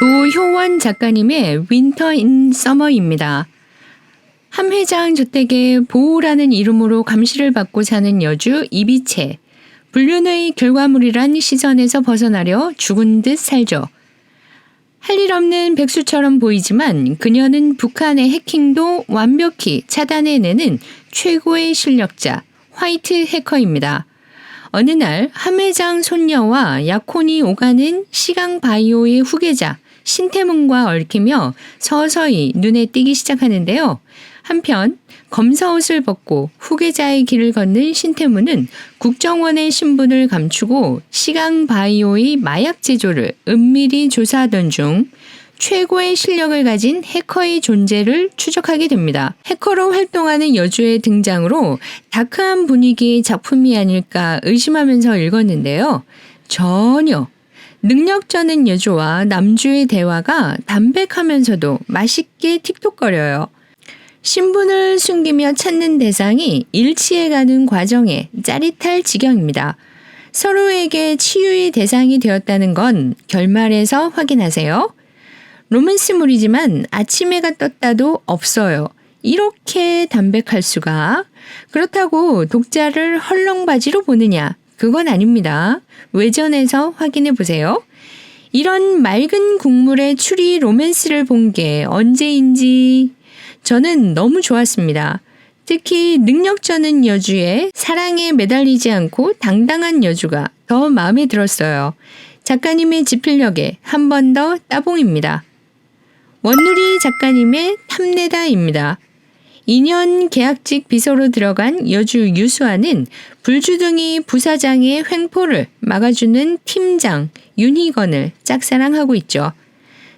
도효원 작가님의 윈터 인 서머입니다. 함회장 저택에 보우라는 이름으로 감시를 받고 사는 여주 이비채. 불륜의 결과물이란 시선에서 벗어나려 죽은 듯 살죠. 할 일 없는 백수처럼 보이지만 그녀는 북한의 해킹도 완벽히 차단해내는 최고의 실력자, 화이트 해커입니다. 어느 날 함회장 손녀와 약혼이 오가는 시강 바이오의 후계자 신태문과 얽히며 서서히 눈에 띄기 시작하는데요. 한편 검사 옷을 벗고 후계자의 길을 걷는 신태문은 국정원의 신분을 감추고 시강 바이오의 마약 제조를 은밀히 조사하던 중 최고의 실력을 가진 해커의 존재를 추적하게 됩니다. 해커로 활동하는 여주의 등장으로 다크한 분위기의 작품이 아닐까 의심하면서 읽었는데요. 전혀 능력자는 여주와 남주의 대화가 담백하면서도 맛있게 틱톡거려요. 신분을 숨기며 찾는 대상이 일치해가는 과정에 짜릿할 지경입니다. 서로에게 치유의 대상이 되었다는 건 결말에서 확인하세요. 로맨스물이지만 아침 해가 떴다도 없어요. 이렇게 담백할 수가. 그렇다고 독자를 헐렁바지로 보느냐? 그건 아닙니다. 외전에서 확인해 보세요. 이런 맑은 국물의 추리 로맨스를 본 게 언제인지 저는 너무 좋았습니다. 특히 능력자는 여주의 사랑에 매달리지 않고 당당한 여주가 더 마음에 들었어요. 작가님의 지필력에 한 번 더 따봉입니다. 원누리 작가님의 탐내다입니다. 2년 계약직 비서로 들어간 여주 유수아는 불주둥이 부사장의 횡포를 막아주는 팀장 윤희건을 짝사랑하고 있죠.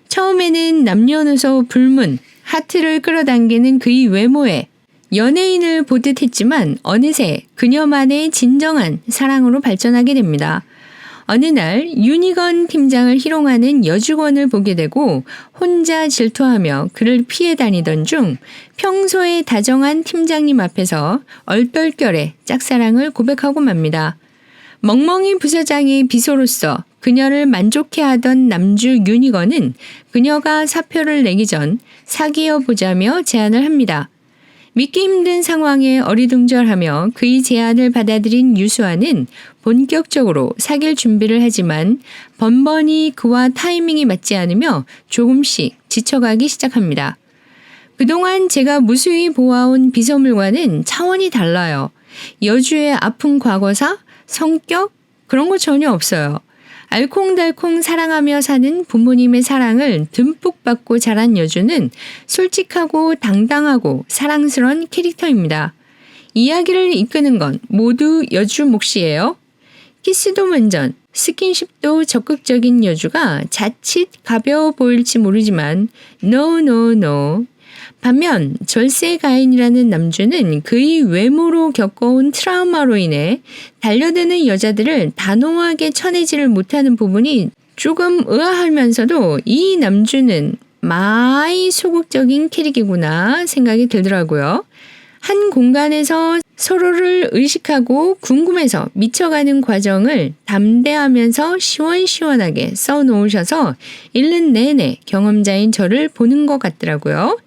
처음에는 남녀노소 불문, 하트를 끌어당기는 그의 외모에 연예인을 보듯 했지만 어느새 그녀만의 진정한 사랑으로 발전하게 됩니다. 어느 날 유니건 팀장을 희롱하는 여주건을 보게 되고 혼자 질투하며 그를 피해 다니던 중 평소에 다정한 팀장님 앞에서 얼떨결에 짝사랑을 고백하고 맙니다. 멍멍이 부서장의 비서로서 그녀를 만족해 하던 남주 유니건은 그녀가 사표를 내기 전 사귀어 보자며 제안을 합니다. 믿기 힘든 상황에 어리둥절하며 그의 제안을 받아들인 유수아는 본격적으로 사귈 준비를 하지만 번번이 그와 타이밍이 맞지 않으며 조금씩 지쳐가기 시작합니다. 그동안 제가 무수히 보아온 비서물과는 차원이 달라요. 여주의 아픈 과거사, 성격, 그런 거 전혀 없어요. 알콩달콩 사랑하며 사는 부모님의 사랑을 듬뿍 받고 자란 여주는 솔직하고 당당하고 사랑스러운 캐릭터입니다. 이야기를 이끄는 건 모두 여주 몫이에요. 키스도 먼전, 스킨십도 적극적인 여주가 자칫 가벼워 보일지 모르지만 no no no 반면 절세 가인이라는 남주는 그의 외모로 겪어온 트라우마로 인해 달려드는 여자들을 단호하게 쳐내지를 못하는 부분이 조금 의아하면서도 이 남주는 마이 소극적인 캐릭이구나 생각이 들더라고요. 한 공간에서 서로를 의식하고 궁금해서 미쳐가는 과정을 담대하면서 시원시원하게 써놓으셔서 읽는 내내 경험자인 저를 보는 것 같더라고요.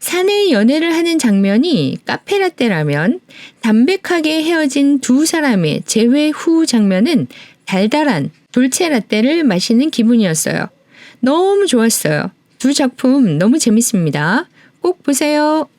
사내 연애를 하는 장면이 카페라떼라면 담백하게 헤어진 두 사람의 재회 후 장면은 달달한 돌체라떼를 마시는 기분이었어요. 너무 좋았어요. 두 작품 너무 재밌습니다. 꼭 보세요.